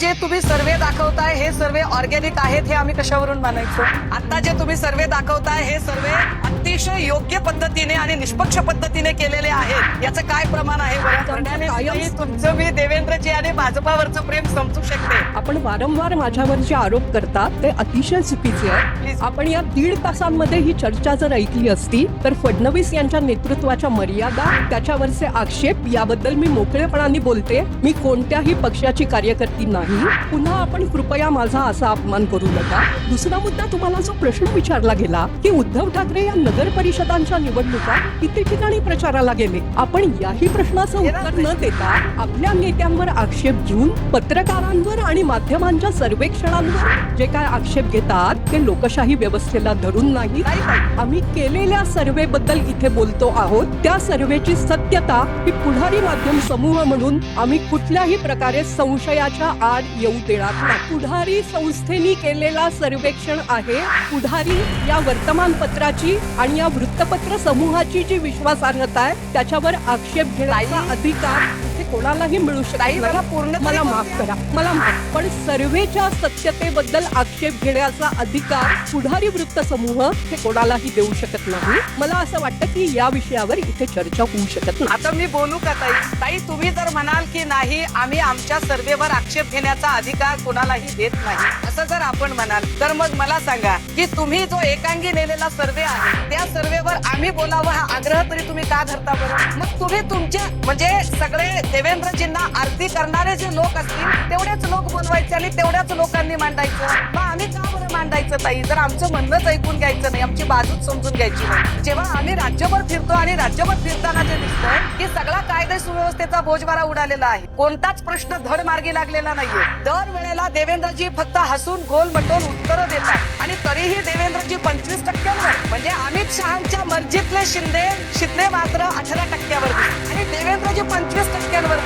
जे तुम्ही सर्वे दाखवताय हे सर्वे ऑर्गॅनिक आहेत हे आम्ही कशावरून मानायचो? आता जे तुम्ही सर्वे दाखवताय हे सर्वे अतिशय योग्य पद्धतीने आणि निष्पक्ष पद्धतीने केलेले आहेत याचं काय प्रमाण आहे? तुमचं मी देवेंद्रजी आणि भाजपावरचं प्रेम समजू शकते. आपण वारंवार माझ्यावर जे आरोप करतात ते अतिशय चुकीचे Please. आहे आपण या दीड तासांमध्ये ही चर्चा जर ऐकली असती तर फडणवीस यांच्या नेतृत्वाच्या मर्यादा त्याच्यावरचे आक्षेप याबद्दल मी मोकळेपणाने बोलते. मी कोणत्याही पक्षाची कार्यकर्ती नाही. पुन्हा आपण कृपया माझा असा अपमान करू नका. दुसरा मुद्दा तुम्हाला जो प्रश्न विचारला गेला की उद्धव ठाकरे या नगर परिषदांच्या निवडणुका किती ठिकाणी प्रचाराला गेले? आपण याही प्रश्नाचं उत्तर न देता आपल्या नेत्यांवर आक्षेप घेऊन पत्रकारांवर आणि माध्यमांच्या सर्वेक्षणांवर जे काय आक्षेप घेतात ते लोकशाही व्यवस्थेला धरून नाही नाही. आम्ही केलेल्या सर्वे बद्दल इथे बोलतो आहोत. त्या सर्वेची सत्यता ही पुढारी माध्यम समूह म्हणून आम्ही कुठल्याही प्रकारे संशयाच्या आड येऊ देणार नाही. पुढारी संस्थेनी केलेला सर्वेक्षण आहे पुढारी या वर्तमानपत्राची आणि या वृत्तपत्र समूहाची जी विश्वासार्हता आहे त्याच्यावर आक्षेप घेण्याचा अधिकार इथे कोणालाही मिळू शकतो मला पूर्ण मला माफ. करा. मला माफ. पण सर्वेच्या सत्यतेबद्दल आक्षेप घेण्याचा अधिकार पुढारी वृत्त समूह हे कोणालाही देऊ शकत नाही. मला असं वाटतं की या विषयावर इथे चर्चा होऊ शकत नाही. आता मी बोलू का ताई? ताई तुम्ही जर म्हणाल की नाही आम्ही आमच्या सर्वेवर आक्षेप घेण्याचा अधिकार कोणालाही देत नाही. असं जर आपण म्हणाल तर मग मला सांगा की तुम्ही जो एकांगी नेलेला सर्वे आहे त्या सर्वेवर आम्ही बोलावं हा आग्रह तरी तुम्ही का धरता बरं? मग तुम्ही तुमचे म्हणजे सगळे देवेंद्रजींना आरती करणारे जे लोक असतील तेवढेच लोक बोलवायचे आणि तेवढ्याच लोकांनी मांडायचं. मग आम्ही का बरं मांडायचं ताई? जर आमचं म्हणणंच ऐकून घ्यायचं नाही आमची बाजूच समजून घ्यायची नाही. जेव्हा आम्ही राज्यभर फिरतो आणि राज्यभर फिरताना जे दिसतंय की सगळा कायदे सुव्यवस्थेचा भोजवारा उडालेला आहे. कोणताच प्रश्न धड मार्गी लागलेला नाहीये. दर वेळेला देवेंद्रजी फक्त हसून गोल मटोल उत्तरं देतात. आणि तरीही देवेंद्रजी पंचवीस टक्क्यांवर. म्हणजे अमित शहाच्या मर्जीतले शिंदे शिंदे मात्र अठरा टक्क्यावर. आणि देवेंद्रजी पंचवीस टक्क्यांवर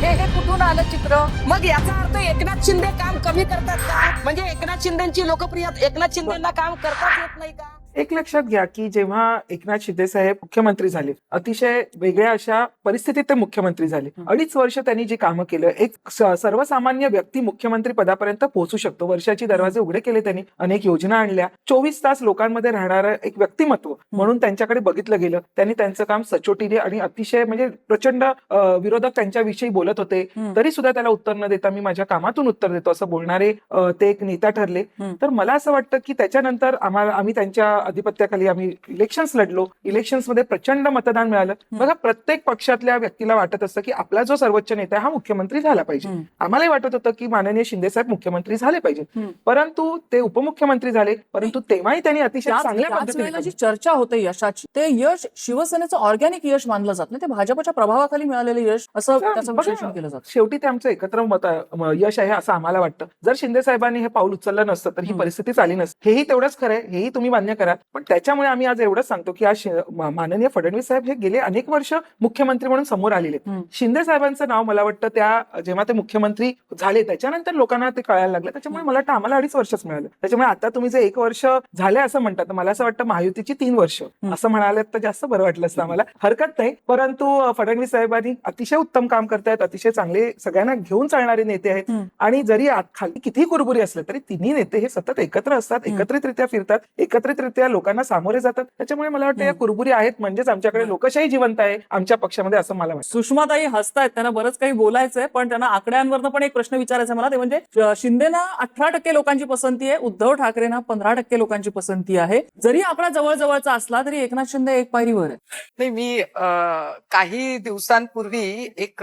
हे हे कुठून आलं चित्र? मग याचा अर्थ एकनाथ शिंदे काम कमी करतात का? म्हणजे एकनाथ शिंदेची लोकप्रियता एकनाथ शिंदेना काम करताच येत नाही का? एक लक्षात घ्या की जेव्हा एकनाथ शिंदे साहेब मुख्यमंत्री झाले अतिशय वेगळ्या अशा परिस्थितीत ते मुख्यमंत्री झाले. अडीच वर्ष त्यांनी जी कामं केलं एक सर्वसामान्य व्यक्ती मुख्यमंत्री पदापर्यंत पोहोचू शकतो. वर्षाची दरवाजे उघडे केले त्यांनी अनेक योजना आणल्या. चोवीस तास लोकांमध्ये राहणारं एक व्यक्तिमत्व म्हणून त्यांच्याकडे बघितलं गेलं. त्यांनी त्यांचं काम सचोटीने आणि अतिशय म्हणजे प्रचंड विरोधक त्यांच्याविषयी बोलत होते. तरी सुद्धा त्याला उत्तर न देता मी माझ्या कामातून उत्तर देतो असं बोलणारे ते एक नेता ठरले. तर मला असं वाटतं की त्याच्यानंतर आम्हाला आम्ही त्यांच्या अधिपत्याखाली आम्ही इलेक्शन्स लढलो. इलेक्शन्समध्ये प्रचंड मतदान मिळालं. बघा प्रत्येक पक्षातल्या व्यक्तीला वाटत असतं की आपला जो सर्वोच्च नेता आहे हा मुख्यमंत्री झाला पाहिजे. आम्हालाही वाटत होतं की माननीय शिंदे साहेब मुख्यमंत्री झाले पाहिजे. परंतु ते उपमुख्यमंत्री झाले. परंतु तेव्हाही त्यांनी अतिशय चांगल्या पद्धतीने जी. चर्चा होते यशाची ते यश शिवसेनेचं ऑर्गॅनिक यश मानलं जात नाही. ते भाजपच्या प्रभावाखाली मिळालेलं यश असं त्याचं केलं जातं. शेवटी ते आमचं एकत्र मत यश आहे असं आम्हाला वाटतं. जर शिंदे साहेबांनी हे पाऊल उचललं नसतं तर ही. परिस्थिती आली नसती. हेही तेवढंच खरंय हेही तुम्ही मान्य करा. पण त्याच्यामुळे आम्ही आज एवढंच सांगतो की आज माननीय फडणवीस साहेब हे गेले अनेक वर्ष मुख्यमंत्री म्हणून समोर आलेले. शिंदे साहेबांचं नाव मला वाटतं त्या जेव्हा ते मुख्यमंत्री झाले त्याच्यानंतर लोकांना ते कळायला लागलं. त्याच्यामुळे मला वाटतं आम्हाला अडीच वर्षच मिळालं. त्याच्यामुळे आता तुम्ही जे एक वर्ष झाले असं म्हणतात मला असं वाटतं महायुतीची तीन वर्ष. असं म्हणाले तर जास्त बरं वाटलं असतं आम्हाला. हरकत नाही. परंतु फडणवीस साहेबांनी अतिशय उत्तम काम करतायत अतिशय चांगले सगळ्यांना घेऊन चालणारे नेते आहेत. आणि जरी खाली कितीही कुरबुरी असले तरी तिन्ही नेते हे सतत एकत्र असतात. एकत्रितरित्या फिरतात एकत्रितरित्या लोकांना सामोरे जातात. त्याच्यामुळे मला वाटतं या. कुरबुरी आहेत म्हणजेच आमच्याकडे लोकशाही जिवंत आहे आमच्या पक्षामध्ये असं मला वाटतं. सुषमाताई हसतायत त्यांना बरंच काही बोलायचंय पण त्यांना आकड्यांवरनं पण एक प्रश्न विचारायचा आहे मला. ते म्हणजे शिंदेना अठरा टक्के लोकांची पसंती आहे उद्धव ठाकरेंना पंधरा टक्के लोकांची पसंती आहे. जरी आकडा जवळजवळचा असला तरी एकनाथ शिंदे एक पायरीवर आहे नाही मी अ, काही दिवसांपूर्वी एक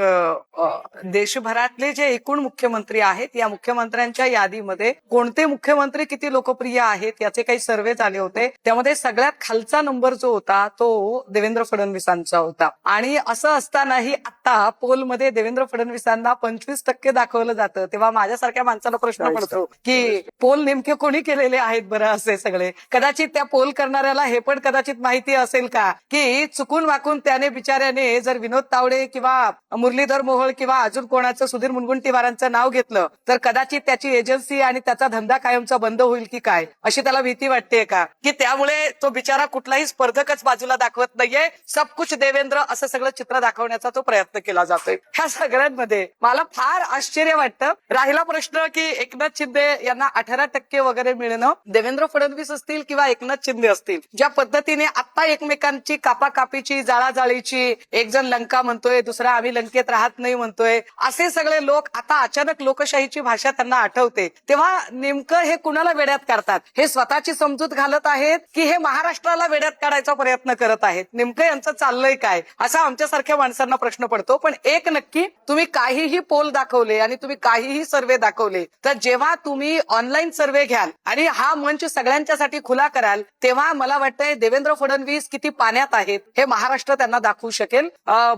देशभरातले जे एकूण मुख्यमंत्री आहेत या मुख्यमंत्र्यांच्या यादीमध्ये कोणते मुख्यमंत्री किती लोकप्रिय आहेत याचे काही सर्वे झाले होते. त्यामध्ये सगळ्यात खालचा नंबर जो होता तो देवेंद्र फडणवीसांचा होता. आणि असं असतानाही आता पोलमध्ये देवेंद्र फडणवीसांना पंचवीस टक्के दाखवलं जातं. तेव्हा माझ्यासारख्या माणसाला प्रश्न पडतो की पोल नेमके कोणी केलेले आहेत बरं असे सगळे? कदाचित त्या पोल करणाऱ्याला हे पण कदाचित माहिती असेल का? की चुकून वाकून त्याने बिचाऱ्याने जर विनोद तावडे किंवा मुरलीधर मोहोळ किंवा अजून कोणाचं सुधीर मुनगुंटीवारांचं नाव घेतलं तर कदाचित त्याची एजन्सी आणि त्याचा धंदा कायमचा बंद होईल की काय? अशी त्याला भीती वाटते का? की त्यामुळे तो बिचारा कुठलाही स्पर्धकच बाजूला दाखवत नाहीये. सब कुछ देवेंद्र असं सगळं चित्र दाखवण्याचा तो प्रयत्न केला जातोय. ह्या सगळ्यांमध्ये मला फार आश्चर्य वाटतं. राहिला प्रश्न की एकनाथ शिंदे यांना अठरा टक्के वगैरे मिळणं देवेंद्र फडणवीस असतील किंवा एकनाथ शिंदे असतील ज्या पद्धतीने आता एकमेकांची कापाकापीची जाळाजाळीची एक जण लंका म्हणतोय दुसरा आम्ही लंकेत राहत नाही म्हणतोय असे सगळे लोक आता अचानक लोकशाहीची भाषा त्यांना आठवते. तेव्हा नेमकं हे कुणाला वेड्यात करतात हे स्वतःची समजूत घालत आहे आहेत की हे महाराष्ट्राला वेड्यात काढायचा प्रयत्न करत आहेत. नेमकं यांचं चाललंय काय? असा आमच्यासारख्या माणसांना प्रश्न पडतो. पण एक नक्की तुम्ही काहीही पोल दाखवले आणि तुम्ही काहीही सर्वे दाखवले तर जेव्हा तुम्ही ऑनलाईन सर्वे घ्याल आणि हा मंच सगळ्यांच्यासाठी खुला कराल तेव्हा मला वाटतंय देवेंद्र फडणवीस किती पाण्यात आहेत हे महाराष्ट्र त्यांना दाखवू शकेल.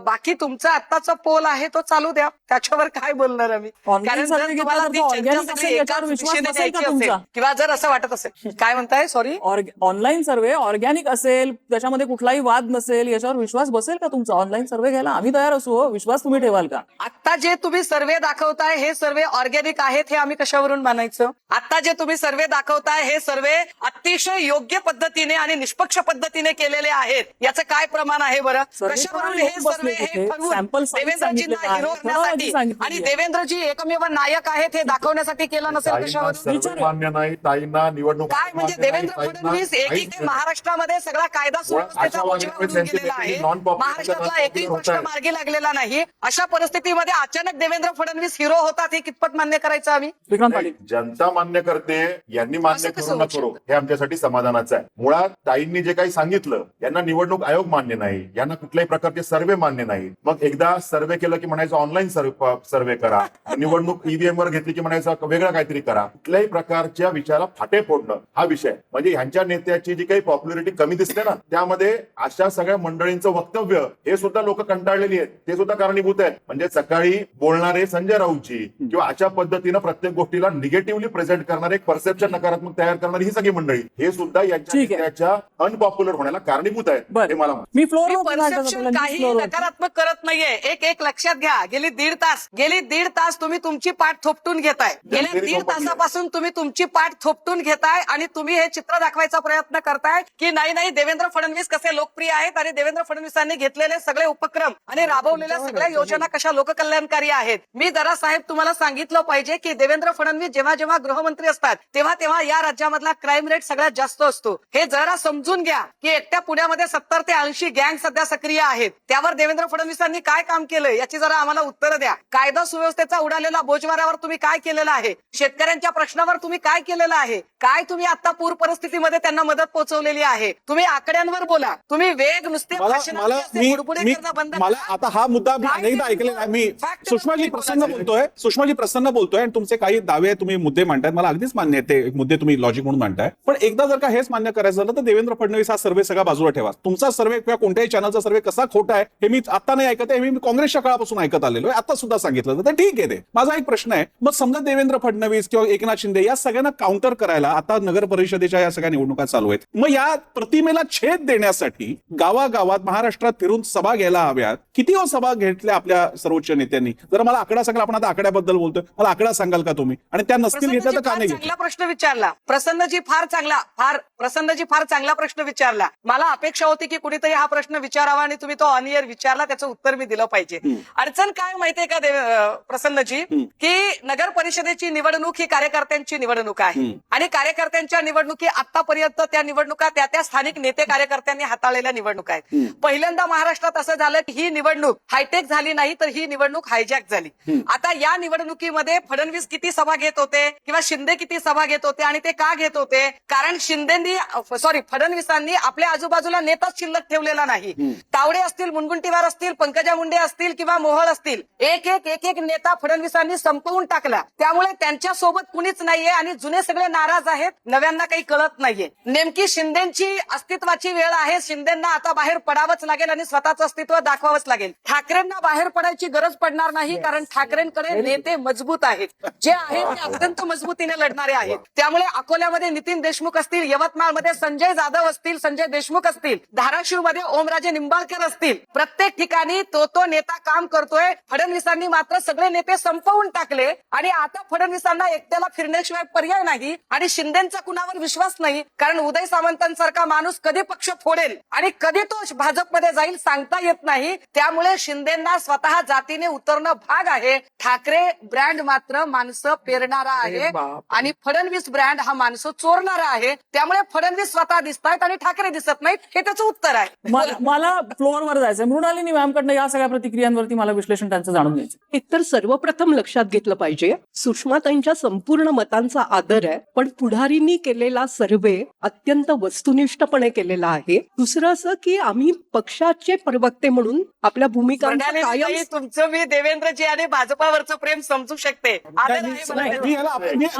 बाकी तुमचा आत्ताचा पोल आहे तो चालू द्या. त्याच्यावर काय बोलणार आम्ही? जर तुम्हाला? किंवा जर असं वाटत असेल. काय म्हणताय? सॉरी ऑनलाईन सर्वे ऑर्गॅनिक असेल त्याच्यामध्ये कुठलाही वाद नसेल याच्यावर विश्वास बसेल का तुमचा ऑनलाईन सर्वे घ्यायला आम्ही तयार असू हो. विश्वास तुम्ही ठेवाल का आता जे तुम्ही सर्वे दाखवताय हे सर्वे ऑर्गॅनिक आहेत हे आम्ही कशावरून मानायचं आता जे तुम्ही सर्वे दाखवताय हे सर्वे अतिशय योग्य पद्धतीने आणि निष्पक्ष पद्धतीने केलेले आहेत याचं काय प्रमाण आहे बरं कशावरून हे सर्वे हे देवेंद्रजींना. हिरो करण्यासाठी सांगितलेली आणि. देवेंद्रजी एकमेव नायक आहेत हे दाखवण्यासाठी केलं नसेल कशावरून. मान्य नाही ताईंना निवडणूक काय म्हणजे देवेंद्र फडणवीस काहीच एकीकडे. महाराष्ट्रामध्ये सगळा कायदा सुव्यवस्थेचा उजेड गेलेला आहे. महाराष्ट्रातला एकही प्रश्न. मार्गी लागलेला नाही. अशा परिस्थितीमध्ये अचानक देवेंद्र फडणवीस हिरो होतात हे कितपत मान्य करायचं आम्ही? विक्रांत नाही, पाटील. जनता मान्य करते यांनी मान्य करू न करू हे आमच्यासाठी समाधानाचं आहे. मुळात ताईंनी जे काही सांगितलं यांना निवडणूक आयोग मान्य नाही. यांना कुठल्याही प्रकारचे सर्वे मान्य नाही मग एकदा सर्वे केलं की म्हणायचं ऑनलाईन सर्वे करा. निवडणूक ईव्हीएम वर घेतली की म्हणायचं वेगळं काहीतरी करा. कुठल्याही प्रकारच्या विषयाला फाटे फोडणं हा विषय. म्हणजे ह्यांच्या नेत्याची जी काही पॉप्युलरिटी कमी दिसते ना त्यामध्ये अशा सगळ्या मंडळींचं वक्तव्य हे सुद्धा लोक कंटाळलेली आहेत. ते सुद्धा कारणीभूत आहेत. म्हणजे सकाळी बोलणारे संजय राऊतची किंवा अशा पद्धतीनं प्रत्येक गोष्टीला निगेटिव्हली प्रेझेंट करणारे एक परसेप्शन नकारात्मक तयार करणारी ही सगळी मंडळी. हे सुद्धा यांच्या. नेत्याच्या अनपॉप्युलर होण्याला कारणीभूत आहेत. हे मला. मी परसेप्शन काही नकारात्मक करत नाहीये. एक एक लक्षात घ्या. गेली दीड तास. गेली दीड तास तुम्ही तुमची पाठ थोपटून घेताय. गेल्या दीड. तासापासून तुम्ही तुमची पाठ थोपटून घेताय आणि तुम्ही हे चित्र दाखवायचा प्रयत्न करताय की नाही नाही देवेंद्र फडणवीस कसे लोकप्रिय आहेत आणि देवेंद्र फडणवीसांनी घेतलेले सगळे उपक्रम आणि राबवलेल्या सगळ्या योजना कशा लोककल्याणकारी आहेत? मी जरा साहेब तुम्हाला सांगितलं पाहिजे की देवेंद्र फडणवीस जेव्हा जेव्हा गृहमंत्री असतात तेव्हा तेव्हा या राज्यामधला क्राईम रेट सगळ्यात जास्त असतो. हे जरा समजून घ्या की एकट्या पुण्यामध्ये सत्तर ते ऐंशी गँग सध्या सक्रिय आहेत. त्यावर देवेंद्र फडणवीसांनी काय काम केलं याची जरा आम्हाला उत्तर द्या. कायदा सुव्यवस्थेचा उडालेला बोजवाऱ्यावर तुम्ही काय केलेलं आहे? शेतकऱ्यांच्या प्रश्नावर तुम्ही काय केलेलं आहे? काय तुम्ही आता पूर परिस्थितीमध्ये त्यांना मदत पोहोचवलेली आहे. तुम्ही आकड्यांवर बोला. तुम्ही वेग नुसते मला. आता हा मुद्दा मी अनेकदा ऐकलेला आहे. मी सुषमाजी प्रसन्न. बोलतोय. सुषमाजी प्रसन्न बोलतोय आणि तुमचे काही दावे तुम्ही मुद्दे मांडतायत मला अगदीच मान्य आहे. ते मुद्दे तुम्ही लॉजिक म्हणून मांडताय. पण एकदा जर का हेच मान्य करायचं झालं तर देवेंद्र फडणवीस हा सर्वे सगळा बाजूला ठेवा. तुमचा सर्वे किंवा कोणत्याही चॅनलचा सर्वे कसा खोटा आहे हे मी आता नाही ऐकत आहे. हे मी काँग्रेसच्या काळापासून ऐकत आलेलो आहे. आता सुद्धा सांगितलं तर ठीक आहे ते. माझा एक प्रश्न आहे. मग समजा देवेंद्र फडणवीस किंवा एकनाथ शिंदे या सगळ्यांना काउंटर करायला आता नगर परिषदेच्या या सगळ्या निवडणुका चालू आहेत. मग या प्रतिमेला छेद देण्यासाठी गावागावात महाराष्ट्रात फिरून सभा घ्यायला हव्यात. किती हो सभा घेतल्या आपल्या सर्वोच्च नेत्यांनी? जर मला आकडा सांगाल आपण आता आकड्याबद्दल बोलतोय. मला आकडा सांगाल का तुम्ही? आणि त्या नसतील घेतल्या तर का नाही चांगला प्रश्न विचारला. प्रसन्नजी फार चांगला फार प्रसन्नजी फार चांगला प्रश्न विचारला. मला अपेक्षा होती की कुणीतरी हा प्रश्न विचारावा आणि तुम्ही तो ऑन इयर विचारला त्याचं उत्तर मी दिलं पाहिजे. अडचण काय माहितीये का प्रसन्नजी. की नगर परिषदेची निवडणूक ही कार्यकर्त्यांची निवडणूक आहे. आणि कार्यकर्त्यांच्या निवडणुकी आतापर्यंत त्या निवडणुका त्या त्या स्थानिक नेते कार्यकर्त्यांनी हाताळलेल्या निवडणुका आहेत. पहिल्यांदा महाराष्ट्रात असं झालं की ही निवडणूक हायटेक झाली नाही तर ही निवडणूक हायजॅक झाली. आता या निवडणुकीमध्ये फडणवीस किती सभा घेत होते किंवा शिंदे किती सभा घेत होते आणि ते का घेत होते कारण शिंदेनी सॉरी फडणवीसांनी आपल्या आजूबाजूला नेताच शिल्लक ठेवलेला नाही. तावडे असतील मुनगुंटीवार असतील पंकजा मुंडे असतील किंवा मोहोळ असतील एक एक एक एक नेता फडणवीसांनी संपवून टाकला त्यामुळे त्यांच्यासोबत कुणीच नाहीये आणि जुने सगळे नाराज आहेत नव्यांना काही कळत नाहीये नेमकी शिंदेची अस्तित्वाची वेळ आहे. शिंदेना आता बाहेर पडावंच लागेल आणि स्वतःचं अस्तित्व दाखवावंच लागेल. ठाकरेंना बाहेर पडायची गरज पडणार नाही कारण ठाकरेंकडे नेते मजबूत आहेत. जे आहेत ते अत्यंत मजबूतीने लढणारे आहेत. त्यामुळे अकोल्यामध्ये नितीन देशमुख असतील यवतमाळमध्ये संजय जाधव असतील संजय देशमुख असतील धाराशिवमध्ये ओमराजे निंबाळकर असतील प्रत्येक ठिकाणी तो तो नेता काम करतोय. फडणवीसांनी मात्र सगळे नेते संपवून टाकले आणि आता फडणवीसांना एकट्याला फिरण्याशिवाय पर्याय नाही आणि शिंदेचा कुणावर विश्वास नाही. कारण उदय सामंतांसारखा माणूस कधी पक्ष फोडेल आणि कधी तो भाजपमध्ये जाईल सांगता येत नाही. त्यामुळे शिंदेना स्वतः जातीने उतरणं भाग आहे. ठाकरे ब्रँड मात्र माणसं पेरणारा आहे. आणि फडणवीस ब्रँड हा माणसं चोरणारा आहे. त्यामुळे फडणवीस स्वतः दिसत आहेत आणि ठाकरे दिसत नाहीत हे त्याचं उत्तर आहे. मला- फ्लोअरवर जायचंय. मृणालिनी मॅमकडनं या सगळ्या प्रतिक्रियांवरती मला विश्लेषण त्यांचं जाणून घ्यायचं एकतर सर्वप्रथम लक्षात घेतलं पाहिजे सुषमाताईंच्या संपूर्ण मतांचा आदर आहे पण पुढारींनी केलेला सर्वे अत्यंत वस्तुनिष्ठपणे केलेला आहे. दुसरं असं की आम्ही पक्षाचे प्रवक्ते म्हणून आपल्या प्रणालीताई, तुमचं मी देवेंद्रजी आणि भाजपावरचं प्रेम समजू शकते. मी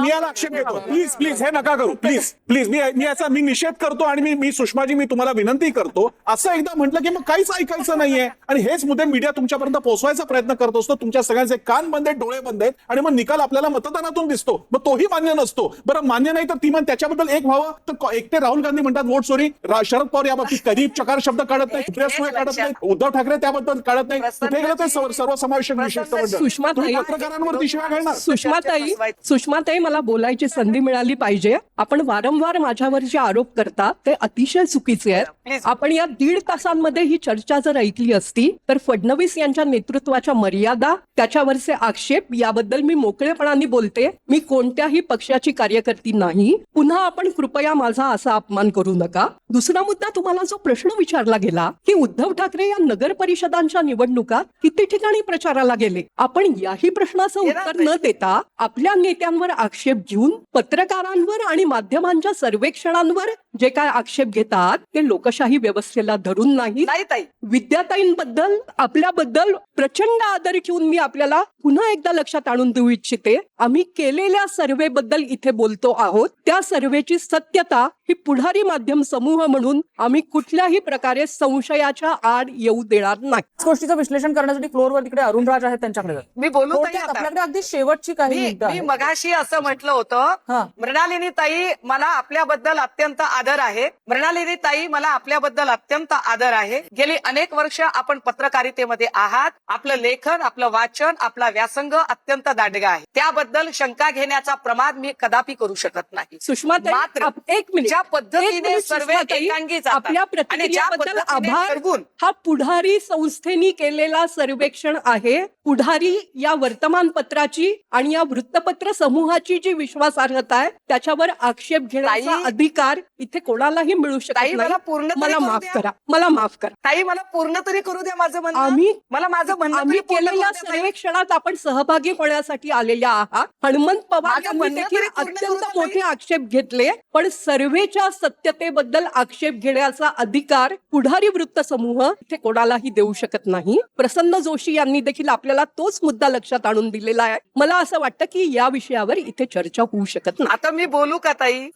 याला आक्षेप घेतो. प्लीज प्लीज हे नका करू. प्लीज प्लीज मी मी याचा मी निषेध करतो आणि मी मी सुषमाजी मी तुम्हाला विनंती करतो. असं एकदा म्हटलं की मग काहीच ऐकायचं नाहीये. आणि हेच मुद्दे मीडिया तुमच्यापर्यंत पोहोचवायचा प्रयत्न करत असतो. तुमच्या सगळ्यांचे कान बंद आहेत डोळे बंद आहेत आणि मग निकाल आपल्याला मतदानातून दिसतो. मग तोही मान्य नसतो. बरं मान्य नाही तर ती त्याच्याबद्दल एक व्हावं? तर एकटे राहुल गांधी म्हणतात वोट चोरी रा- शरद पवार याबाबतीत कधी चकार शब्द काढत नाही सुप्रिया काढत. नाही उद्धव ठाकरे त्याबद्दल काढत नाही. कुठे गेलं ते सर्वसमावेशक तुम्ही पत्रकारांवरती शिवाय घालणार. सुषमाताई सुषमाताई मला बोलायची संधी मिळाली पाहिजे. आपण वारंवार माझ्यावर जे आरोप करता ते अतिशय चुकीचे आहेत. आपण या दीड तासांमध्ये ही चर्चा जर ऐकली असती तर फडणवीस यांच्या नेतृत्वाच्या मर्यादा त्याच्यावरचे आक्षेप याबद्दल मी मोकळेपणाने बोलते. मी कोणत्याही पक्षाची कार्यकर्ती नाही. पुन्हा आपण कृपया माझा असा अपमान करू नका. दुसरा मुद्दा तुम्हाला जो प्रश्न विचारला गेला की उद्धव ठाकरे या नगर परिषदांच्या निवडणुकात किती ठिकाणी प्रचाराला गेले? आपण याही प्रश्नाचं उत्तर न देता आपल्या नेत्यांवर आक्षेप घेऊन पत्रकारांवर आणि माध्यमांच्या सर्वेक्षणांवर जे काय आक्षेप घेतात ते लोकशाही व्यवस्थेला धरून नाही. नाही ताई. विद्याताईंबद्दल आपल्याबद्दल प्रचंड आदर ठेवून मी आपल्याला पुन्हा एकदा लक्षात आणून देऊ इच्छिते. आम्ही केलेल्या सर्वे बद्दल इथे बोलतो आहोत. त्या सर्वेची सत्यता ही पुढारी माध्यम समूह म्हणून आम्ही कुठल्याही प्रकारे संशयाच्या आड येऊ देणार नाही. गोष्टीचं विश्लेषण करण्यासाठी फ्लोअरवर तिकडे अरुण राज आहेत त्यांच्याकडे. मी बोलू ताई थोडक्यात आता. आपल्याकडे अगदी शेवटची काही मी मिनिटं मी आहेत. मगाशी असं म्हटलं होतं. हा. मृणालिनी ताई मला आपल्याबद्दल अत्यंत आदर आहे. मृणालिनी ताई मला आपल्याबद्दल अत्यंत आदर आहे. गेली अनेक वर्ष आपण पत्रकारितेमध्ये आहात. आपलं लेखन आपलं वाचन आपला व्यासंग अत्यंत दांडगा आहे. त्याबद्दल शंका घेण्याचा प्रमाद मी कदापि करू शकत नाही. सुषमाताई मात्र एक मिनिट. ज्या पद्धतीने सर्वे एकांगी आपल्या प्रतिक्रियाबद्दल आभार. हा पुढारी संस्थेनी केलेला सर्वेक्षण आहे. पुढारी या वर्तमानपत्राची आणि या वृत्तपत्र समूहाची जी विश्वासार्हता आहे त्याच्यावर आक्षेप घेण्याचा अधिकार इथे कोणालाही मिळू शकत नाही. पूर्ण मला माफ. करा मला माफ करा. ताई मला पूर्ण तरी करू द्या माझं म्हणणं. आम्ही मला माझं म्हणणं आम्ही केलेल्या. सर्वेक्षणात आपण सहभागी होण्यासाठी आलेल्या आहात. हनुमंत पवार यांनी देखील अत्यंत मोठे आक्षेप घेतले पण सर्वेच्या सत्यतेबद्दल आक्षेप घेण्याचा अधिकार पुढारी वृत्त समूह इथे कोणालाही देऊ शकत नाही. प्रसन्न जोशी यांनी देखील आपल्याला तोच मुद्दा लक्षात आणून दिलेला आहे. मला असं वाटतं की या विषयावर इथे चर्चा होऊ शकत नाही. आता मी बोलू का ताई?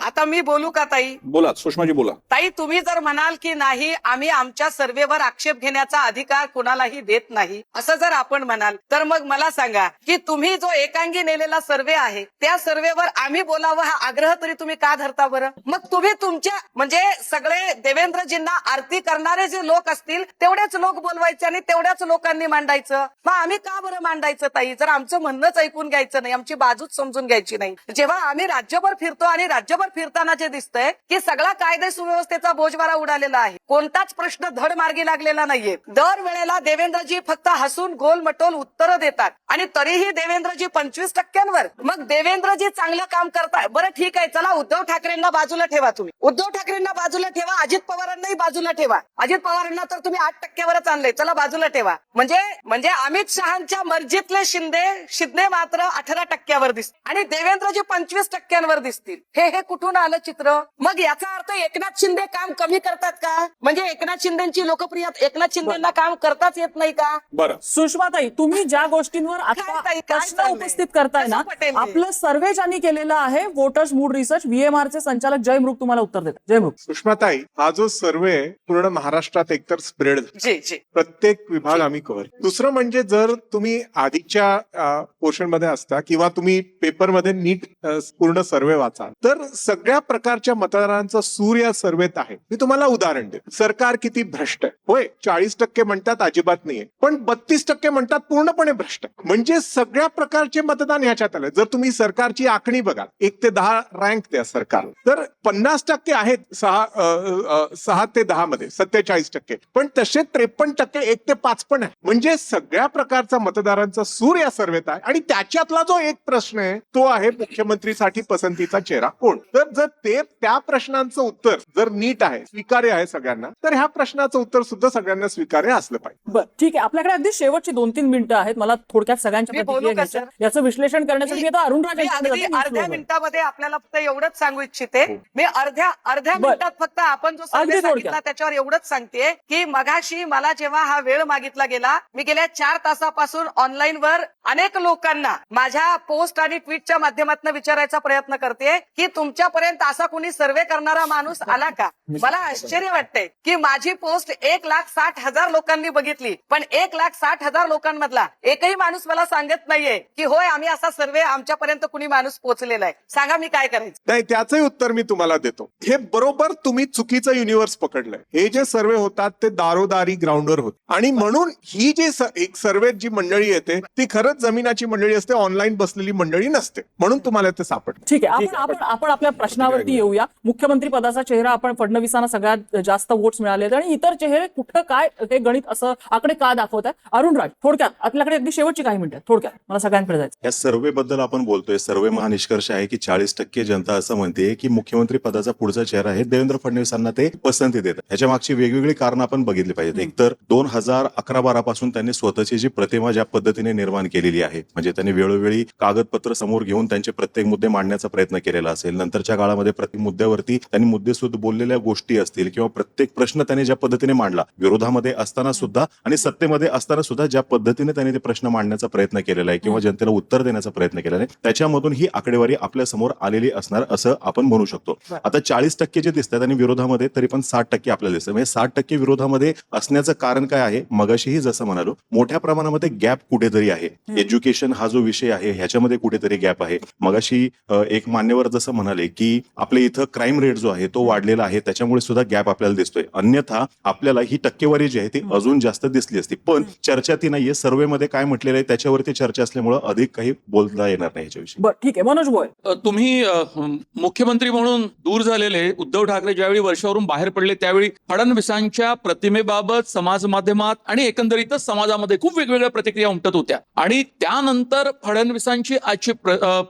आता मी बोलू का ताई? बोला सुषमाजी बोला. ताई तुम्ही जर म्हणाल की नाही आम्ही आमच्या सर्वेवर आक्षेप घेण्याचा अधिकार कुणालाही देत नाही असं जर आपण म्हणाल तर मग मला सांगा की तुम्ही जो एकांगी नेलेला सर्वे आहे त्या सर्वेवर आम्ही बोलावं हा आग्रह तरी तुम्ही का धरता बरं? मग तुम्ही तुमच्या म्हणजे सगळे देवेंद्रजींना आरती करणारे जे लोक असतील तेवढेच लोक बोलवायचे आणि तेवढ्याच लोकांनी मांडायचं. मग आम्ही का बरं मांडायचं ताई? जर आमचं म्हणणंच ऐकून घ्यायचं नाही आमची बाजूच समजून घ्यायची नाही. जेव्हा आम्ही राज्यभर फिरतो आणि राज्यभर फिरताना जे दिसतंय की सगळा कायदे सुव्यवस्थेचा बोजवारा उडालेला आहे. कोणताच प्रश्न धड मार्गी लागलेला नाहीये. दर वेळेला देवेंद्रजी फक्त हसून गोल मटोल उत्तरं देतात. आणि तरीही देवेंद्रजी पंचवीस टक्क्यांवर. मग देवेंद्रजी चांगलं काम करताय. बरं ठीक आहे. चला उद्धव ठाकरेंना बाजूला ठेवा तुम्ही. उद्धव ठाकरेंना बाजूला ठेवा. अजित पवारांनाही बाजूला ठेवा. अजित पवारांना तर तुम्ही आठ टक्क्यावरच आणले चला बाजूला ठेवा. म्हणजे म्हणजे अमित शहाच्या मर्जीतले शिंदे शिंदे मात्र अठरा टक्क्यावर दिसतील. आणि देवेंद्रजी पंचवीस टक्क्यांवर दिसतील. हे हे कुठून आलं चित्र? मग याचा अर्थ एकनाथ शिंदे काम कमी करतात का? म्हणजे एकनाथ शिंदेची लोकप्रियता एकनाथ शिंदेना काम करताच येत नाही का? बरं. सुषमाताई तुम्ही ज्या गोष्टींवर आता काय ताई, काय प्रश्न चाललंय? उपस्थित करताय ना कसं पटेल हे? आपलं सर्वे ज्यांनी केलेलं आहे वोटर्स मूड रिसर्च व्हीएमआर चे संचालक जयमृग तुम्हाला उत्तर देतात. जयमृग सुषमाताई हा जो सर्वे पूर्ण महाराष्ट्रात एकतर स्प्रेड जी जी. प्रत्येक विभाग आम्ही कव्हर दुसरं म्हणजे जर तुम्ही आधीच्या पोर्शनमध्ये असता किंवा तुम्ही पेपरमध्ये नीट अ, पूर्ण सर्वे वाचा तर सगळ्या प्रकारच्या प्रकारच्या मतदारांचा सूर या सर्वेत आहे. मी तुम्हाला उदाहरण देतो. सरकार किती भ्रष्ट आहे. होय चाळीस टक्के म्हणतात अजिबात नाहीये. पण बत्तीस टक्के म्हणतात पूर्णपणे भ्रष्ट आहे. म्हणजे सगळ्या प्रकारचे मतदान ह्याच्यात आलं जर तुम्ही सरकारची आखणी बघाल एक ते दहा रँक द्या सरकार. तर पन्नास टक्के आहेत सहा सहा ते दहा मध्ये सत्तेचाळीस टक्के. पण तसे त्रेपन्न टक्के एक ते पाच पण आहे म्हणजे सगळ्या प्रकारचा मतदारांचा सूर या सर्वेत आहे. आणि त्याच्यातला जो एक प्रश्न आहे तो आहे मुख्यमंत्रीसाठी पसंतीचा चेहरा कोण? तर जर ते त्या प्रश्नांचं उत्तर जर नीट आहे स्वीकार्य आहे सगळ्यांना तर ह्या प्रश्नाचं उत्तर सुद्धा सगळ्यांना स्वीकार्य असलं पाहिजे. बरं ठीक आहे. आपल्याकडे अगदी शेवटची दोन तीन मिनिटं आहेत. मला थोडक्यात सगळ्यांच्या प्रतिक्रिया घ्यायच्या याचं विश्लेषण करण्यासाठी मी आता अरुण राज मी अगदी अर्ध्या मिनिटामध्ये आपल्याला फक्त एवढंच सांगू इच्छिते. मी अर्ध्या अर्ध्या बर. मिनिटात फक्त आपण जो अगदी सर्वे थोडक्यात. सांगितला त्याच्यावर एवढंच सांगते की मगाशी मला जेव्हा हा वेळ मागितला गेला मी गेल्या चार तासापासून ऑनलाईन वर अनेक लोकांना माझ्या पोस्ट आणि ट्विटच्या माध्यमातून विचारायचा प्रयत्न करते की तुमच्यापर्यंत असा कोणी सर्वे करणारा माणूस आला का? मला आश्चर्य वाटतंय की माझी पोस्ट एक लाख साठ हजार लोकांनी बघितली. पण एक लाख साठ हजार लोकांमधला एकही माणूस मला सांगत नाहीये की होय आम्ही असा सर्वे आमच्यापर्यंत कुणी माणूस पोहोचलेला आहे. सांगा मी काय करायचं? नाही त्याचंही उत्तर मी तुम्हाला देतो. हे बरोबर तुम्ही चुकीचं युनिव्हर्स पकडलंय. हे जे सर्वे होतात ते दारोदारी ग्राउंडवर होत. आणि म्हणून ही जी स- एक सर्वे जी मंडळी येते ती खरंच जमिनाची मंडळी असते ऑनलाईन बसलेली मंडळी नसते. म्हणून तुम्हाला ते सापडतं. ठीक आहे आपण आपल्या प्रश्नावरती येऊया. मुख्यमंत्री पदाचा चेहरा आपण फडणवीसांना सगळ्यात जास्त वोट्स मिळाले आहेत. आणि इतर चेहरे कुठं काय हे गणित असं आकडे का दाखवत आहे अरुण राज थोडक्यात आपल्याकडे अगदी शेवटची काही मिनिटं. थोडक्यात मला सगळ्यांकडे जायचं या सर्वे बद्दल आपण बोलतोय. सर्वे महानिष्कर्ष आहे की चाळीस टक्के जनता असं म्हणते की मुख्यमंत्री पदाचा पुढचा चेहरा आहे. देवेंद्र फडणवीसांना ते पसंती देतात. ह्याच्या मागची वेगवेगळी कारण आपण बघितली पाहिजेत. एकतर दोन हजार अकरा बारा पासून त्यांनी स्वतःची जी प्रतिमा ज्या पद्धतीने निर्माण केलेली आहे म्हणजे त्यांनी वेळोवेळी कागदपत्र समोर घेऊन त्यांचे प्रत्येक मुद्दे मांडण्याचा प्रयत्न केलेला असेल. नंतरच्या काळामध्ये प्रत्येक मुद्द्यावरती त्यांनी मुद्देसूद बोललेल्या गोष्टी असतील किंवा प्रत्येक प्रश्न त्यांनी ज्या पद्धतीने मांडला विरोधामध्ये असताना सुद्धा आणि सत्तेमध्ये असताना सुद्धा ज्या पद्धतीने त्यांनी ते प्रश्न मांडण्याचा प्रयत्न केलेला आहे किंवा जनतेला उत्तर देण्याचा प्रयत्न केलेला आहे त्याच्यामधून ही आकडेवारी आपल्यासमोर आलेली असणार असं आपण म्हणू शकतो. आता चाळीस टक्के जे दिसतात आणि विरोधामध्ये तरी पण साठ टक्के आपल्याला दिसतात म्हणजे साठ टक्के विरोधामध्ये असण्याचं कारण काय आहे? मगाशीही जसं म्हणालो मोठ्या प्रमाणामध्ये गॅप कुठेतरी आहे. एज्युकेशन हा जो विषय आहे ह्याच्यामध्ये कुठेतरी गॅप आहे. मगाशी एक मान्यवर जसं म्हणाले की आपल्या इथं क्राईम रेट जो आहे तो वाढलेला आहे त्याच्यामुळे सुद्धा गॅप आपल्याला दिसतोय. अन्यथा आपल्याला ही टक्केवारी जी आहे ती अजून जास्त दिसली असती. पण चर्चा ती नाहीये. सर्वेमध्ये काय म्हटलेलं आहे त्याच्यावरती चर्चा असल्यामुळे अधिक काही बोलता येणार नाही याच्याविषयी. बरं ठीक आहे. मनोज अ, तुम्ही हं, मुख्यमंत्री म्हणून दूर झालेले उद्धव ठाकरे ज्यावेळी वर्षावरून बाहेर पडले त्यावेळी फडणवीसांच्या प्रतिमेबाबत समाज माध्यमात आणि एकंदरीतच समाजामध्ये खूप वेगवेगळ्या प्रतिक्रिया उमटत होत्या. आणि त्यानंतर फडणवीसांची आजची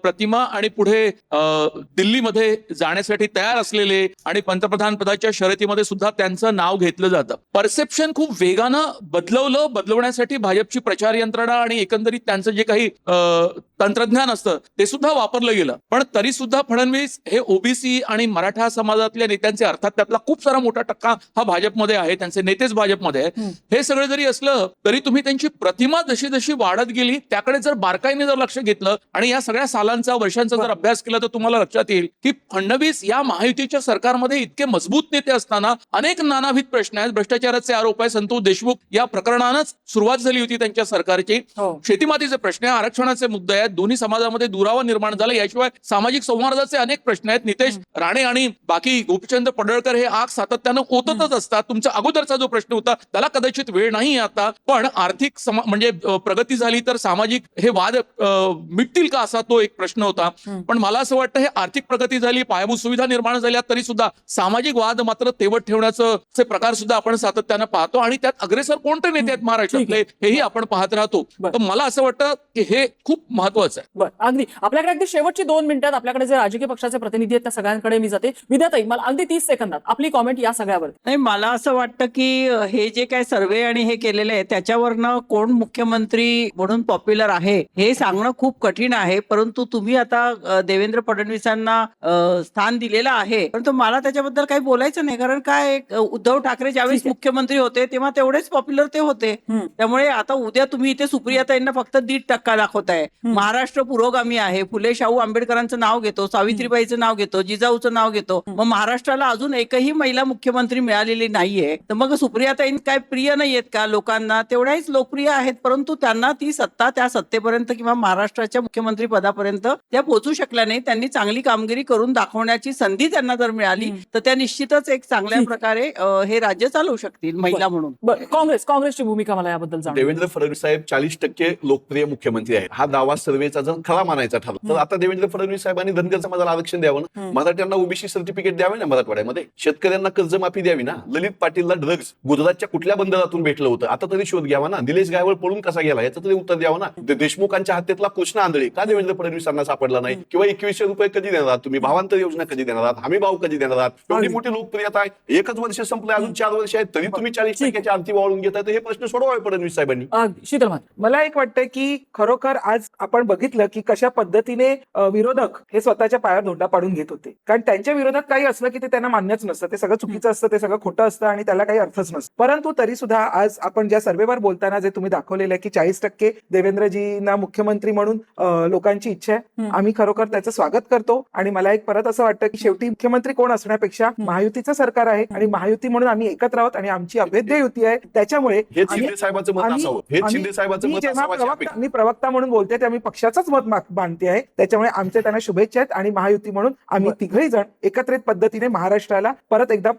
प्रतिमा आणि पुढे दिल्लीमध्ये जाण्यासाठी तयार असलेले आणि पंतप्रधान पदाच्या शर्यतीमध्ये सुद्धा त्यांचं नाव घेतलं जातं. परसेप्शन खूप वेगानं बदलवलं बदलवण्यासाठी भाजपची प्रचार यंत्रणा आणि एकंदरीत त्यांचं जे काही तंत्रज्ञान असतं ते सुद्धा वापरलं गेलं. पण तरी सुद्धा फडणवीस हे ओबीसी आणि मराठा समाजातल्या नेत्यांचे अर्थात त्यातला खूप सारा मोठा टक्का हा भाजपमध्ये आहे त्यांचे नेतेच भाजपमध्ये आहेत. हे सगळं जरी असलं तरी तुम्ही त्यांची प्रतिमा जशी जशी वाढत गेली त्याकडे जर बारकाईने जर लक्ष घेतलं आणि या सगळ्या सालांचा वर्षांचा जर अभ्यास केला तर तुम्हाला लक्षात येईल की फडणवीस या महायुतीच्या सरकारमध्ये इतके मजबूत नेते असताना अनेक नानाविध प्रश्न आहेत. भ्रष्टाचाराचे आरोप आहे संतोष देशमुख या प्रकरणानंच सुरुवात झाली होती त्यांच्या सरकारची. हो. शेतीमातीचे प्रश्न आहे आरक्षणाचे मुद्दे आहेत. दोन्ही समाजामध्ये दुरावा निर्माण झाला. याशिवाय सामाजिक संवादाचे अनेक प्रश्न आहेत. नितेश राणे आणि बाकी गोपीचंद पडळकर हे आग सातत्यानं ओततच असतात. तुमचा अगोदरचा जो प्रश्न होता त्याला कदाचित वेळ नाही आता. पण आर्थिक म्हणजे प्रगती झाली तर सामाजिक हे वाद मिटतील का असा तो एक प्रश्न होता. पण मला असं वाटतं हे आर्थिक प्रगती झाली पायाभूत सुविधा निर्माण झाल्या तरी सुद्धा सामाजिक वाद मात्र तेवट ठेवण्याचं प्रकार सुद्धा आपण सातत्यानं पाहतो आणि त्यात अग्रेसर कोणते नेते आहेत महाराष्ट्रातले हेही आपण पाहत राहतो. तर मला असं वाटतं की हे खूप महत्वाचं आहे. बरं अगदी. आपल्याकडे अगदी शेवटची दोन मिनिटात आपल्याकडे जे राजकीय पक्षाचे प्रतिनिधी आहेत त्या सगळ्यांकडे मी जाते. विद्याताई मला अगदी तीस सेकंदात आपली कॉमेंट या सगळ्यावर. नाही मला असं वाटतं की हे जे काय सर्वे आणि हे केलेलं आहे त्याच्यावरनं कोण मुख्यमंत्री म्हणून पॉप्युलर आहे हे सांगणं खूप कठीण आहे. परंतु तुम्ही आता देवेंद्र फडणवीसांना स्थान दिलेलं आहे. परंतु मला त्याच्याबद्दल काही बोलायचं नाही कारण काय उद्धव ठाकरे ज्यावेळेस. मुख्यमंत्री होते तेव्हा तेवढेच पॉप्युलर ते होते. त्यामुळे आता उद्या तुम्ही इथे सुप्रियाताईंना फक्त दीड टक्का दाखवताय. महाराष्ट्र पुरोगामी आहे. फुले शाहू आंबेडकरांचं नाव घेतो सावित्रीबाईचं नाव घेतो जिजाऊचं नाव घेतो. मग महाराष्ट्राला अजून एकही महिला मुख्यमंत्री मिळालेली नाहीये. तर मग सुप्रियाताईं काय प्रिय नाहीयेत का लोकांना? तेवढ्याच लोकप्रिय आहेत परंतु त्यांना ती सत्ता त्या सत्तेपर्यंत किंवा महाराष्ट्राच्या मुख्यमंत्री पदापर्यंत त्या पोहोचू शकल्या नाही त्यांनी चांगली कामगिरी करून दाखवण्याची संधी त्यांना जर मिळाली तर त्या निश्चितच एक चांगल्या. प्रकारे अ, हे राज्य चालवू शकतील महिला म्हणून. बरं, काँग्रेस काँग्रेसची भूमिका मला याबद्दल जाणून देवेंद्र फडणवीस साहेब चाळीस टक्के लोकप्रिय मुख्यमंत्री आहेत. हा दावा सर्वेचा जर खरा मानायचा ठरला तर आता देवेंद्र फडणवीस साहेबांनी धनगर समाजाला आरक्षण द्यावं ना. मराठ्यांना ओबीसी सर्टिफिकेट द्यावे ना मराठवाड्यामध्ये? शेतकऱ्यांना कर्जमाफी द्यावी ना? ललित पाटीलला ड्रग्ज गुजरातच्या कुठल्या बंदरातून भेटलं होतं? आता तरी शोध घ्यावा ना? निलेश गायवळ पळून कसा गेला? याचं तरी उत्तर द्यावं ना? दे- देशमुखांच्या हत्येतला कृष्ण आंधळी का देवेंद्र फडणवीसांना सापडला नाही? किंवा एकवीसशे रुपये कधी देणार आहात तुम्ही? भावांतर योजना कधी देणार आहात? हमी भाव कधी देणार आहात? एवढी मोठी लोकप्रियता आहे एकच वर्ष संपलं अजून चार वर्ष आहेत. तरी तुम्ही चाळीस टक्क्याच्या आरती वाळून घेताय तर हे प्रश्न सोडवावे फडणवीस साहेबांनी. शीतल मात मला एक वाटतंय की खरोखर आज आपण बघितलं की कशा पद्धतीने विरोधक हे स्वतःच्या पायावर धोंडा पाडून घेत होते. कारण त्यांच्या विरोधात काही असलं की ते त्यांना मान्यच नसतं. ते सगळं चुकीचं असतं ते सगळं खोटं असतं आणि त्याला काही अर्थच नसतो. परंतु तरी सुद्धा आज आपण ज्या सर्वेवर बोलताना जे तुम्ही दाखवलेलं आहे की चाळीस टक्के देवेंद्रजींना मुख्यमंत्री म्हणून लोकांची इच्छा आहे. आम्ही खरोखर त्याचं स्वागत करतो. आणि मला एक परत असं वाटतं की शेवटी मुख्यमंत्री कोण असण्यापेक्षा महायुतीचं सरकार आहे आणि महायुती म्हणून आम्ही एकत्र आहोत आणि आमची अभेद्य युती आहे. त्याच्यामुळे हेच आम्ही- शिंदे साहेबांचं मत आम्ही- असावं. हेच आम्ही- शिंदे साहेबांचं मी प्रवक्ता म्हणून बोलते तेव्हा मी पक्षाचंच मत मानते आहे. त्याच्यामुळे आमचे त्यांना शुभेच्छा आहेत आणि महायुती म्हणून आम्ही तिघही जण एकत्रित पद्धतीने महाराष्ट्राला परत एकदा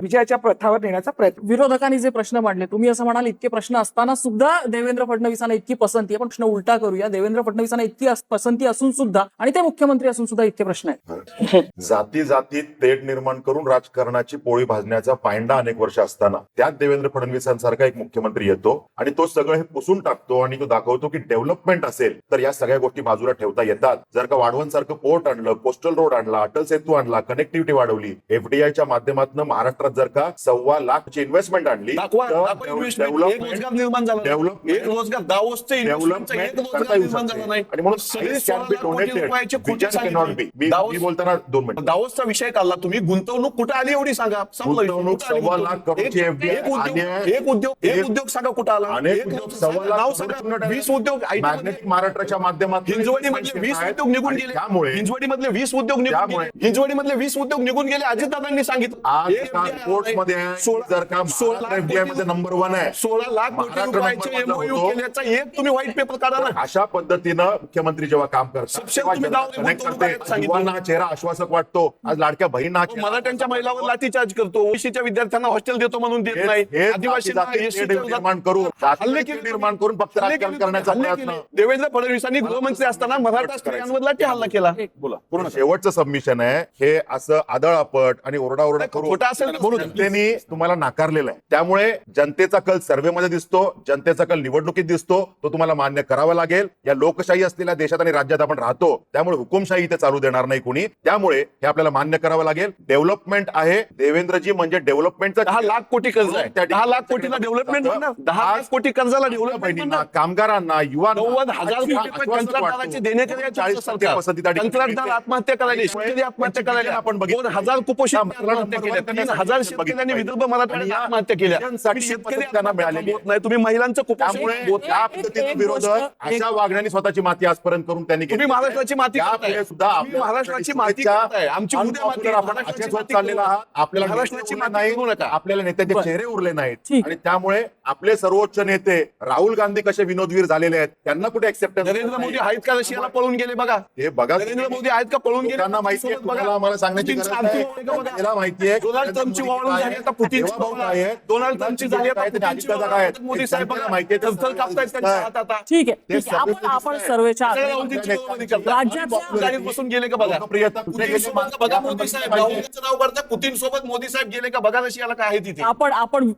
विजयाच्या पथावर नेण्याचा प्रयत्न विरोधकांनी जे प्रश्न मांडले तुम्ही असं म्हणाल इतके प्रश्न असताना सुद्धा देवेंद्र फडणवीसांना इतकी पसंती आहे. पण प्रश्न उलटा करूया. देवेंद्र फडणवीसांना इतकी पसंती असून सुद्धा आणि ते मुख्यमंत्री असून सुद्धा इतके प्रश्न आहेत. जाती जातीत निर्माण करून राजकारणाची पोळी भाजण्याचा पायंडा अनेक वर्ष असताना. त्यात देवेंद्र फडणवीसांसारखा एक मुख्यमंत्री येतो आणि तो सगळं हे पुसून टाकतो आणि तो दाखवतो की डेव्हलपमेंट असेल तर या सगळ्या गोष्टी बाजूला ठेवता येतात. जर का वाढवण सारखं पोर्ट आणलं कोस्टल रोड आणला अटल सेतू आणला कनेक्टिव्हिटी वाढवली एफडीआयच्या माध्यमातून महाराष्ट्रात जर का सव्वा लाखची इन्व्हेस्टमेंट आणली आणि म्हणून बोलताना दोन मिनिट. दावोसचा विषय काढला तुम्ही. गुंतवणूक कुठे आली एवढी सांगा. गुंतवणूक सव्वा? लाख करोडची एक- FDI एक उद्योग आणि एक उद्योग एक एक- उद्योग सांगा कुठं आला अनेक एक उद्योग सांगा. सव्वा लाख नाव सांगा वीस उद्योग IT मध्ये- मॅग्नेटिक महाराष्ट्राच्या माध्यमातून हिंजवडी मधले वीस आहेत. उद्योग निघून आणि गेले त्यामुळे हिंजवडी मधले वीस उद्योग निघून त्यामुळे- गेले हिंजवडी मधले वीस उद्योग निघून गेले अजितदादांनी सांगितलं आज का आहे, सोळा- जर का सोळा मध्ये नंबर वन आहे सोळा लाख कोटी महाराष्ट्र रुपयाचे नंबर वनला एमओयू होतो. केल्याचा एक तुम्ही व्हाईट पेपर काढा ना अशा पद्धतीनं मुख्यमंत्री जेव्हा काम करतात सबसे तेव्हा तुम्ही जनता दावले connect गुंतवणूक करते. करायला सांगितलं. युवांना हा चेहरा आश्वासक वाटतो आज लाडक्या बहिणींना हा चेहरा मराठ्यांच्या महिलावर वाटतो. लाठीचार्ज करतो. ओबीसीच्या विद्यार्थ्यांना हॉस्टेल देतो म्हणून देत नाही. विरोधात निर्माण केले निर्माण करून फक्त राजकारण करण्याचा प्रयत्न. देवेंद्र फडणवीसांनी गृहमंत्री असताना मराठा स्त्रियांवर लाठी हल्ला केला. बोला. पूर्ण करा. शेवटचं सबमिशन आहे. हे असं आदळापट आणि ओरडाओरडा करून खोटं असेल. जनतेने तुम्हाला नाकारलेलं आहे. त्यामुळे जनतेचा कल सर्व्हेमध्ये दिसतो जनतेचा कल निवडणुकीत दिसतो तो तुम्हाला मान्य करावा लागेल. या लोकशाही असलेल्या देशात आणि राज्यात आपण राहतो. त्यामुळे हुकुमशाही इथे चालू देणार नाही कोणी. त्यामुळे हे आपल्याला मान्य करावं लागेल. डेव्हलपमेंट आहे देवेंद्रजी म्हणजे डेव्हलपमेंटचा दहा लाख कोटी कर्ज आहे त्या दहा लाख कोटीला डेव्हलपमेंट दहा लाख कोटी कर्जाला डेव्हलपमेंट कामगारांना युवांना नव्वद हजार चाळीस कंत्राटदार. आत्महत्या करायला आणि शेतकरी आत्महत्या करायला आपण बघितलं. दोन हजार कुपोषित करण्यासाठी हजार शेतकऱ्यांनी. विदर्भ मराठवाड्यात आत्महत्या केल्या शेतकरी त्यांना मिळालेली होत नाही तुम्ही महिलांचं कुपोषण. पद्धतीने विरोधक गोष्ट- अशा वागण्याने स्वतःची माती आजपर्यंत करून त्यांनी. महाराष्ट्राची माती. सुद्धा महाराष्ट्राची माती. आमची उद्या चाललेला आहात. आपल्याला नाहीत. नका. आपल्याला नेत्याचे. चेहरे उरले नाहीत ठीक. आणि त्यामुळे आपले सर्वोच्च नेते राहुल गांधी कसे विनोदवीर झालेले आहेत त्यांना कुठे एक्सेप्टन्स नरेंद्र मोदी आहेत का रशियाला पळून गेले बघा हे बघा नरेंद्र मोदी आहेत का पळून गेले लोकांना माहिती आहे आम्हाला सांगण्याची नाही. त्याला माहिती आहे डोनाल्ड ट्रम्पची वाळून झाली आता. काय आहेत? डोनाल्ड ट्रम्पची झाली आहेत? मोदी साहेब बघा. माहिती आहे ते थरथर कापतायत त्यांच्या. हात आता ठीक आहे आहे. आपण. सर्वेच्या जाहीर बसून गेले का बघा लोकप्रियता कुठे पुतीन गेली? बघा मोदी साहेब नाव करता पुतीन सोबत मोदी साहेब गेले का? बघा रशियाला काय आहे तिथे. आपण आपण